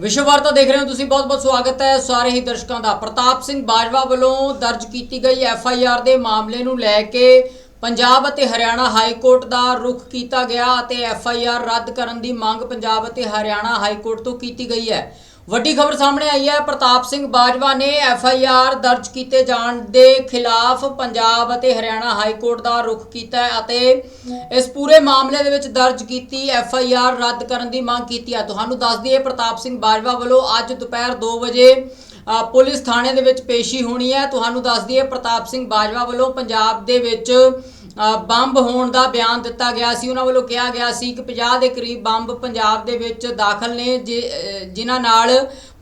ਵਿਸ਼ਵ ਵਾਰਤਾ ਦੇਖ ਰਹੇ ਹੋ ਤੁਸੀਂ, ਬਹੁਤ-ਬਹੁਤ ਸਵਾਗਤ ਹੈ ਸਾਰੇ ਹੀ ਦਰਸ਼ਕਾਂ ਦਾ। ਪ੍ਰਤਾਪ ਸਿੰਘ ਬਾਜਵਾ ਵੱਲੋਂ ਦਰਜ ਕੀਤੀ ਗਈ ਐਫ ਆਈ ਆਰ ਦੇ ਮਾਮਲੇ ਨੂੰ ਲੈ ਕੇ ਪੰਜਾਬ ਅਤੇ ਹਰਿਆਣਾ ਹਾਈ ਕੋਰਟ ਦਾ ਰੁਖ ਕੀਤਾ ਗਿਆ ਅਤੇ ਐਫ ਆਈ ਆਰ ਰੱਦ ਕਰਨ ਦੀ ਮੰਗ ਪੰਜਾਬ ਅਤੇ ਹਰਿਆਣਾ ਹਾਈ ਕੋਰਟ ਤੋਂ ਕੀਤੀ ਗਈ ਹੈ। ਵੱਡੀ ਖਬਰ ਸਾਹਮਣੇ ਆਈ ਹੈ। ਪ੍ਰਤਾਪ ਸਿੰਘ ਬਾਜਵਾ ਨੇ ਐਫ ਆਈ ਆਰ ਦਰਜ ਕੀਤੇ ਜਾਣ ਦੇ ਖਿਲਾਫ ਪੰਜਾਬ ਅਤੇ ਹਰਿਆਣਾ ਹਾਈ ਕੋਰਟ ਦਾ ਰੁਖ ਕੀਤਾ ਅਤੇ ਇਸ ਪੂਰੇ ਮਾਮਲੇ ਦੇ ਵਿੱਚ ਦਰਜ ਕੀਤੀ ਐਫ ਆਈ ਆਰ ਰੱਦ ਕਰਨ ਦੀ ਮੰਗ ਕੀਤੀ ਹੈ। ਤੁਹਾਨੂੰ ਦੱਸ ਦਈਏ, ਪ੍ਰਤਾਪ ਸਿੰਘ ਬਾਜਵਾ ਵੱਲੋਂ ਅੱਜ ਦੁਪਹਿਰ 2 ਵਜੇ ਪੁਲਿਸ ਥਾਣੇ ਦੇ ਵਿੱਚ ਪੇਸ਼ੀ ਹੋਣੀ ਹੈ। ਤੁਹਾਨੂੰ ਦੱਸ ਦਈਏ, ਪ੍ਰਤਾਪ ਸਿੰਘ ਬਾਜਵਾ ਵੱਲੋਂ ਪੰਜਾਬ ਦੇ ਵਿੱਚ ਬੰਬ ਹੋਣ ਦਾ ਬਿਆਨ ਦਿੱਤਾ ਗਿਆ ਸੀ। ਉਹਨਾਂ ਵੱਲੋਂ ਕਿਹਾ ਗਿਆ ਸੀ ਕਿ 50 ਦੇ ਕਰੀਬ ਬੰਬ ਪੰਜਾਬ ਦੇ ਵਿੱਚ ਦਾਖਲ ਨੇ, ਜਿ- ਜਿਨ੍ਹਾਂ ਨਾਲ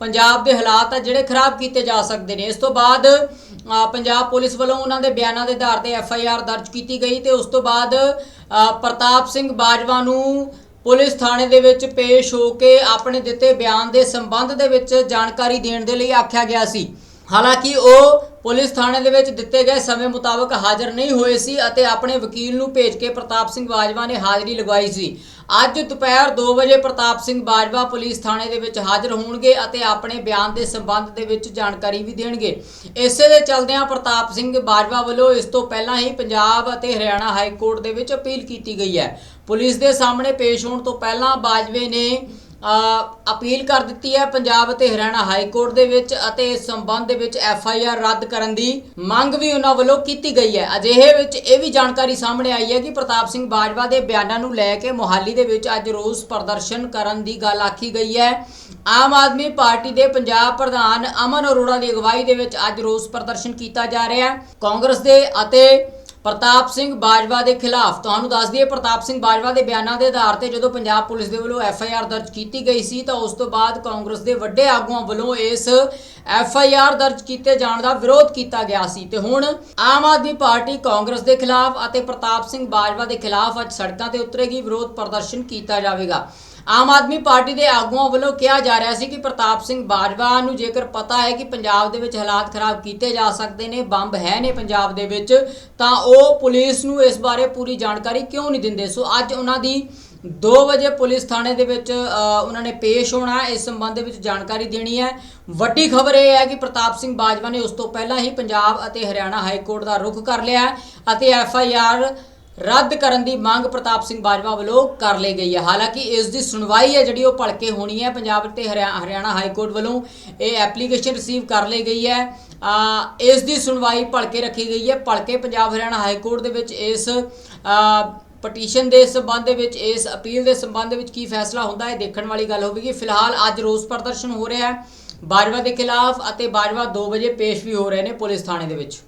ਪੰਜਾਬ ਦੇ ਹਾਲਾਤ ਆ ਜਿਹੜੇ ਖਰਾਬ ਕੀਤੇ ਜਾ ਸਕਦੇ ਨੇ। ਇਸ ਤੋਂ ਬਾਅਦ ਪੰਜਾਬ ਪੁਲਿਸ ਵੱਲੋਂ ਉਹਨਾਂ ਦੇ ਬਿਆਨਾਂ ਦੇ ਆਧਾਰ ਤੇ ਐਫ ਆਈ ਆਰ ਦਰਜ ਕੀਤੀ ਗਈ ਤੇ ਉਸ ਤੋਂ ਬਾਅਦ ਪ੍ਰਤਾਪ ਸਿੰਘ ਬਾਜਵਾ ਨੂੰ ਪੁਲਿਸ ਥਾਣੇ ਦੇ ਵਿੱਚ ਪੇਸ਼ ਹੋ ਕੇ ਆਪਣੇ ਦਿੱਤੇ ਬਿਆਨ ਦੇ ਸੰਬੰਧ ਦੇ ਵਿੱਚ ਜਾਣਕਾਰੀ ਦੇਣ ਦੇ ਲਈ ਆਖਿਆ ਗਿਆ ਸੀ। ਹਾਲਾਂਕਿ ਉਹ ਪੁਲਿਸ ਥਾਣੇ ਦੇ ਵਿੱਚ ਦਿੱਤੇ ਗਏ ਸਮੇਂ ਮੁਤਾਬਕ ਹਾਜ਼ਰ ਨਹੀਂ ਹੋਏ ਸੀ ਅਤੇ ਆਪਣੇ ਵਕੀਲ ਨੂੰ ਭੇਜ ਕੇ ਪ੍ਰਤਾਪ ਸਿੰਘ ਬਾਜਵਾ ਨੇ ਹਾਜ਼ਰੀ ਲਗਵਾਈ ਸੀ। ਅੱਜ ਦੁਪਹਿਰ 2 ਵਜੇ ਪ੍ਰਤਾਪ ਸਿੰਘ ਬਾਜਵਾ ਪੁਲਿਸ ਥਾਣੇ ਦੇ ਵਿੱਚ ਹਾਜ਼ਰ ਹੋਣਗੇ ਅਤੇ ਆਪਣੇ ਬਿਆਨ ਦੇ ਸੰਬੰਧ ਦੇ ਵਿੱਚ ਜਾਣਕਾਰੀ ਵੀ ਦੇਣਗੇ। ਇਸੇ ਦੇ ਚਲਦਿਆਂ ਪ੍ਰਤਾਪ ਸਿੰਘ ਬਾਜਵਾ ਵੱਲੋਂ ਇਸ ਤੋਂ ਪਹਿਲਾਂ ਹੀ ਪੰਜਾਬ ਅਤੇ ਹਰਿਆਣਾ ਹਾਈ ਕੋਰਟ ਦੇ ਵਿੱਚ ਅਪੀਲ ਕੀਤੀ ਗਈ ਹੈ। ਪੁਲਿਸ ਦੇ ਸਾਹਮਣੇ ਪੇਸ਼ ਹੋਣ ਤੋਂ ਪਹਿਲਾਂ ਬਾਜਵੇ ਨੇ ਅਪੀਲ ਕਰ ਦਿੱਤੀ ਹੈ ਪੰਜਾਬ ਅਤੇ ਹਰਿਆਣਾ ਹਾਈ ਕੋਰਟ ਦੇ ਵਿੱਚ ਅਤੇ ਇਸ ਸੰਬੰਧ ਦੇ ਵਿੱਚ ਐਫ ਆਈ ਆਰ ਰੱਦ ਕਰਨ ਦੀ ਮੰਗ ਵੀ ਉਹਨਾਂ ਵੱਲੋਂ ਕੀਤੀ ਗਈ ਹੈ। ਅਜਿਹੇ ਵਿੱਚ ਇਹ ਵੀ ਜਾਣਕਾਰੀ ਸਾਹਮਣੇ ਆਈ ਹੈ ਕਿ ਪ੍ਰਤਾਪ ਸਿੰਘ ਬਾਜਵਾ ਦੇ ਬਿਆਨਾਂ ਨੂੰ ਲੈ ਕੇ ਮੋਹਾਲੀ ਦੇ ਵਿੱਚ ਅੱਜ ਰੋਸ ਪ੍ਰਦਰਸ਼ਨ ਕਰਨ ਦੀ ਗੱਲ ਆਖੀ ਗਈ ਹੈ। ਆਮ ਆਦਮੀ ਪਾਰਟੀ ਦੇ ਪੰਜਾਬ ਪ੍ਰਧਾਨ ਅਮਨ ਅਰੋੜਾ ਦੀ ਅਗਵਾਈ ਦੇ ਵਿੱਚ ਅੱਜ ਰੋਸ ਪ੍ਰਦਰਸ਼ਨ ਕੀਤਾ ਜਾ ਰਿਹਾ ਹੈ। ਕਾਂਗਰਸ ਦੇ ਅਤੇ ਪ੍ਰਤਾਪ ਸਿੰਘ ਬਾਜਵਾ ਦੇ ਖਿਲਾਫ। ਤੁਹਾਨੂੰ ਦੱਸ ਦਈਏ, ਪ੍ਰਤਾਪ ਸਿੰਘ ਬਾਜਵਾ ਦੇ ਬਿਆਨਾਂ ਦੇ ਆਧਾਰ ਤੇ ਜਦੋਂ ਪੰਜਾਬ ਪੁਲਿਸ ਦੇ ਵੱਲੋਂ ਐਫ ਆਈ ਆਰ ਦਰਜ ਕੀਤੀ ਗਈ ਸੀ, ਤਾਂ ਉਸ ਤੋਂ ਬਾਅਦ ਕਾਂਗਰਸ ਦੇ ਵੱਡੇ ਆਗੂਆਂ ਵੱਲੋਂ ਇਸ ਐਫ ਆਈ ਆਰ ਦਰਜ ਕੀਤੇ ਜਾਣ ਦਾ ਵਿਰੋਧ ਕੀਤਾ ਗਿਆ ਸੀ। ਤੇ ਹੁਣ ਆਮ ਆਦਮੀ ਪਾਰਟੀ ਕਾਂਗਰਸ ਦੇ ਖਿਲਾਫ ਅਤੇ ਪ੍ਰਤਾਪ ਸਿੰਘ ਬਾਜਵਾ ਦੇ ਖਿਲਾਫ ਅੱਜ ਸੜਕਾਂ ਤੇ ਉਤਰੇਗੀ, ਵਿਰੋਧ ਪ੍ਰਦਰਸ਼ਨ ਕੀਤਾ ਜਾਵੇਗਾ। ਆਮ ਆਦਮੀ ਪਾਰਟੀ ਦੇ ਆਗੂਆਂ ਵੱਲੋਂ ਕਿਹਾ ਜਾ ਰਿਹਾ ਸੀ ਕਿ ਪ੍ਰਤਾਪ ਸਿੰਘ ਬਾਜਵਾ ਨੂੰ ਜੇਕਰ ਪਤਾ ਹੈ ਕਿ ਪੰਜਾਬ ਦੇ ਵਿੱਚ ਹਾਲਾਤ ਖਰਾਬ ਕੀਤੇ ਜਾ ਸਕਦੇ ਨੇ, ਬੰਬ ਹੈ ਨੇ ਪੰਜਾਬ ਦੇ ਵਿੱਚ, ਤਾਂ ਉਹ ਪੁਲਿਸ ਨੂੰ ਇਸ ਬਾਰੇ ਪੂਰੀ ਜਾਣਕਾਰੀ ਕਿਉਂ ਨਹੀਂ ਦਿੰਦੇ? ਸੋ ਅੱਜ ਉਹਨਾਂ ਦੀ 2 ਵਜੇ ਪੁਲਿਸ ਥਾਣੇ ਦੇ ਵਿੱਚ ਉਹਨਾਂ ਨੇ ਪੇਸ਼ ਹੋਣਾ, ਇਸ ਸੰਬੰਧ ਦੇ ਵਿੱਚ ਜਾਣਕਾਰੀ ਦੇਣੀ ਹੈ। ਵੱਡੀ ਖਬਰ ਇਹ ਹੈ ਕਿ ਪ੍ਰਤਾਪ ਸਿੰਘ ਬਾਜਵਾ ਨੇ ਉਸ ਤੋਂ ਪਹਿਲਾਂ ਹੀ ਪੰਜਾਬ ਅਤੇ ਹਰਿਆਣਾ ਹਾਈ ਕੋਰਟ ਦਾ ਰੁਖ ਕਰ ਲਿਆ ਅਤੇ ਐਫ ਆਈ ਆਰ ਰੱਦ ਕਰਨ ਦੀ ਮੰਗ ਪ੍ਰਤਾਪ ਸਿੰਘ ਬਾਜਵਾ ਵੱਲੋਂ ਕਰ ਲਈ ਗਈ ਹੈ। ਹਾਲਾਂਕਿ ਇਸ ਦੀ ਸੁਣਵਾਈ ਹੈ ਜਿਹੜੀ ਉਹ ਭਲਕੇ ਹੋਣੀ ਹੈ। ਪੰਜਾਬ ਤੇ ਹਰਿਆ- ਹਰਿਆਣਾ ਹਾਈ ਕੋਰਟ ਵੱਲੋਂ ਇਹ ਐਪਲੀਕੇਸ਼ਨ ਰਿਸੀਵ ਕਰ ਲਈ ਗਈ ਹੈ। ਇਸ ਦੀ ਸੁਣਵਾਈ ਭਲਕੇ ਰੱਖੀ ਗਈ ਹੈ। ਭਲਕੇ ਪੰਜਾਬ ਹਰਿਆਣਾ ਹਾਈ ਕੋਰਟ ਦੇ ਵਿੱਚ ਇਸ ਪਟੀਸ਼ਨ ਦੇ ਸੰਬੰਧ ਦੇ ਵਿੱਚ, ਇਸ ਅਪੀਲ ਦੇ ਸੰਬੰਧ ਵਿੱਚ ਕੀ ਫੈਸਲਾ ਹੁੰਦਾ ਹੈ ਦੇਖਣ ਵਾਲੀ ਗੱਲ ਹੋਵੇਗੀ। ਫਿਲਹਾਲ ਅੱਜ ਰੋਸ ਪ੍ਰਦਰਸ਼ਨ ਹੋ ਰਿਹਾ ਹੈ। ਬਾਜਵਾ ਦੇ ਖਿਲਾਫ ਅਤੇ ਬਾਜਵਾ 2 ਵਜੇ ਪੇਸ਼ ਵੀ ਹੋ ਰਹੇ ਨੇ ਪੁਲਿਸ ਥਾਣੇ ਦੇ ਵਿੱਚ।